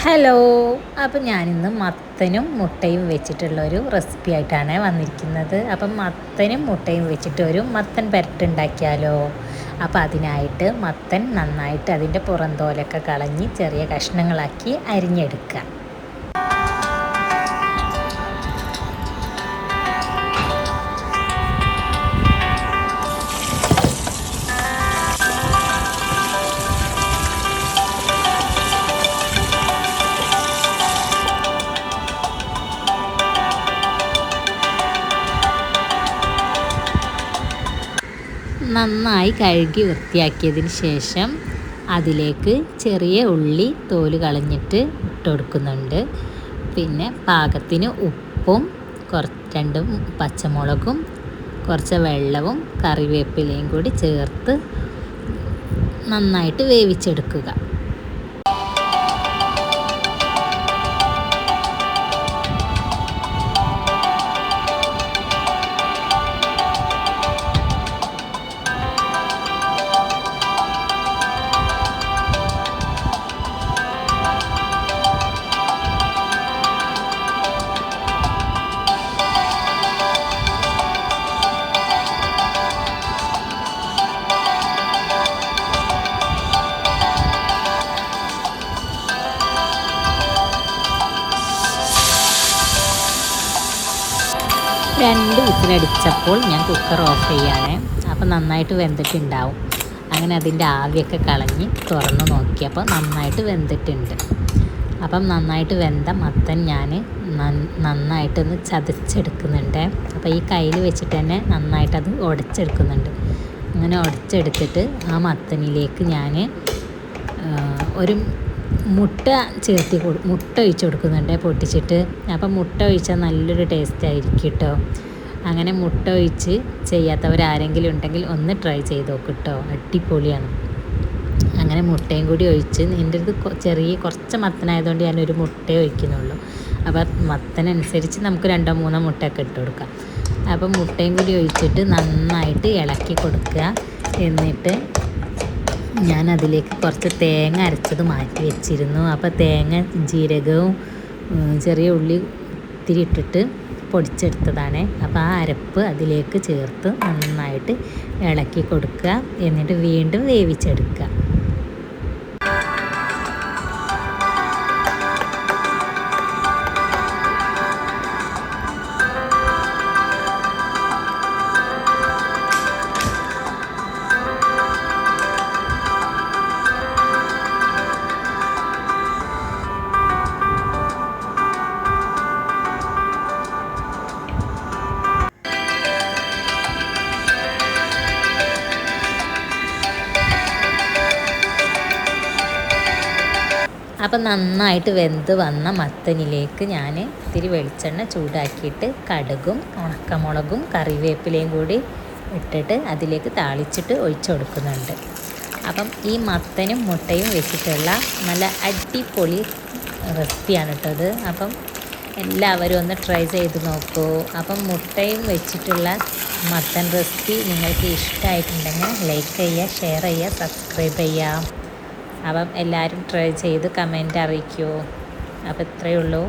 Hello അപ്പം ഞാനിന്ന് മത്തനും മുട്ടയും വെച്ചിട്ടുള്ളൊരു റെസിപ്പി ആയിട്ടാണ് വന്നിരിക്കുന്നത്. അപ്പം മത്തനും മുട്ടയും വെച്ചിട്ട് ഒരു മത്തൻ പെരട്ടുണ്ടാക്കിയാലോ അപ്പോൾ അതിനായിട്ട് മത്തൻ നന്നായിട്ട് അതിന്റെ പുറന്തോലൊക്കെ കളഞ്ഞ് ചെറിയ കഷ്ണങ്ങളാക്കി അരിഞ്ഞെടുക്കുക. നന്നായി കഴുകി വൃത്തിയാക്കിയതിന് ശേഷം അതിലേക്ക് ചെറിയ ഉള്ളി തോൽ കളഞ്ഞിട്ട് ഇട്ട് കൊടുക്കുന്നുണ്ട് പിന്നെ പാകത്തിന് ഉപ്പും കുറച്ച് രണ്ട് പച്ചമുളകും കുറച്ച് വെള്ളവും കറിവേപ്പിലയും കൂടി ചേർത്ത് നന്നായിട്ട് വേവിച്ചെടുക്കുക. രണ്ട് വിസിലടിച്ചപ്പോൾ ഞാൻ കുക്കർ ഓഫ് ചെയ്യാണ്. അപ്പോൾ നന്നായിട്ട് വെന്തിട്ടുണ്ടാവും. അങ്ങനെ അതിന്റെ ആവിയൊക്കെ കളഞ്ഞ് തുറന്ന് നോക്കിയപ്പോൾ നന്നായിട്ട് വെന്തിട്ടുണ്ട്. അപ്പം നന്നായിട്ട് വെന്ത മത്തൻ ഞാൻ നന്നായിട്ടൊന്ന് ചതച്ചെടുക്കുന്നുണ്ട്. അപ്പോൾ ഈ കയ്യിൽ വെച്ചിട്ട് തന്നെ നന്നായിട്ടത് ഉടച്ചെടുക്കുന്നുണ്ട് അങ്ങനെ ഉടച്ചെടുത്തിട്ട് ആ മത്തനിലേക്ക് ഞാൻ ഒരു മുട്ട ചേർത്തി കൊടു മുട്ട ഒഴിച്ച് കൊടുക്കുന്നുണ്ട് പൊട്ടിച്ചിട്ട്. അപ്പം മുട്ട ഒഴിച്ചാൽ നല്ലൊരു ടേസ്റ്റ് ആയിരിക്കും കേട്ടോ. അങ്ങനെ മുട്ട ഒഴിച്ച് ചെയ്യാത്തവരാരെങ്കിലും ഉണ്ടെങ്കിൽ ഒന്ന് ട്രൈ ചെയ്ത് നോക്ക് കേട്ടോ. അടിപൊളിയാണ്. അങ്ങനെ മുട്ടയും കൂടി ഒഴിച്ച് എന്റെ അടുത്ത് ചെറിയ കുറച്ച് മത്തനായതുകൊണ്ട് ഞാനൊരു മുട്ടയെ ഒഴിക്കുന്നുള്ളൂ. അപ്പോൾ മത്തനനുസരിച്ച് നമുക്ക് രണ്ടോ മൂന്നോ മുട്ടയൊക്കെ ഇട്ട് കൊടുക്കാം. അപ്പം മുട്ടയും കൂടി ഒഴിച്ചിട്ട് നന്നായിട്ട് ഇളക്കി കൊടുക്കുക. എന്നിട്ട് ഞാൻ അതിലേക്ക് കുറച്ച് തേങ്ങ അരച്ചത് മാറ്റി വെച്ചിരുന്നു. അപ്പോൾ തേങ്ങ ജീരകവും ചെറിയ ഉള്ളി ഇത്തിരി ഇട്ടിട്ട് പൊടിച്ചെടുത്തതാണ്. അപ്പോൾ ആ അരപ്പ് അതിലേക്ക് ചേർത്ത് നന്നായിട്ട് ഇളക്കി കൊടുക്കുക. എന്നിട്ട് വീണ്ടും വേവിച്ചെടുക്കുക. അപ്പം നന്നായിട്ട് വെന്ത് വന്ന മത്തനിലേക്ക് ഞാൻ ഇത്തിരി വെളിച്ചെണ്ണ ചൂടാക്കിയിട്ട് കടുകും ഉണക്കമുളകും കറിവേപ്പിലയും കൂടി ഇട്ടിട്ട് അതിലേക്ക് താളിച്ചിട്ട് ഒഴിച്ചു കൊടുക്കുന്നുണ്ട്. അപ്പം ഈ മത്തനും മുട്ടയും വെച്ചിട്ടുള്ള നല്ല അടിപൊളി റെസിപ്പിയാണ് കേട്ടത് അപ്പം എല്ലാവരും ഒന്ന് ട്രൈ ചെയ്ത് നോക്കൂ. അപ്പം മുട്ടയും വെച്ചിട്ടുള്ള മത്തൻ റെസിപ്പി നിങ്ങൾക്ക് ഇഷ്ടമായിട്ടുണ്ടെങ്കിൽ ലൈക്ക് ചെയ്യുക ഷെയർ ചെയ്യുക സബ്സ്ക്രൈബ് ചെയ്യുക. അപ്പം എല്ലാവരും ട്രൈ ചെയ്ത് കമന്റ് അറിയിക്കുമോ അപ്പോൾ ഇത്രയേ ഉള്ളൂ.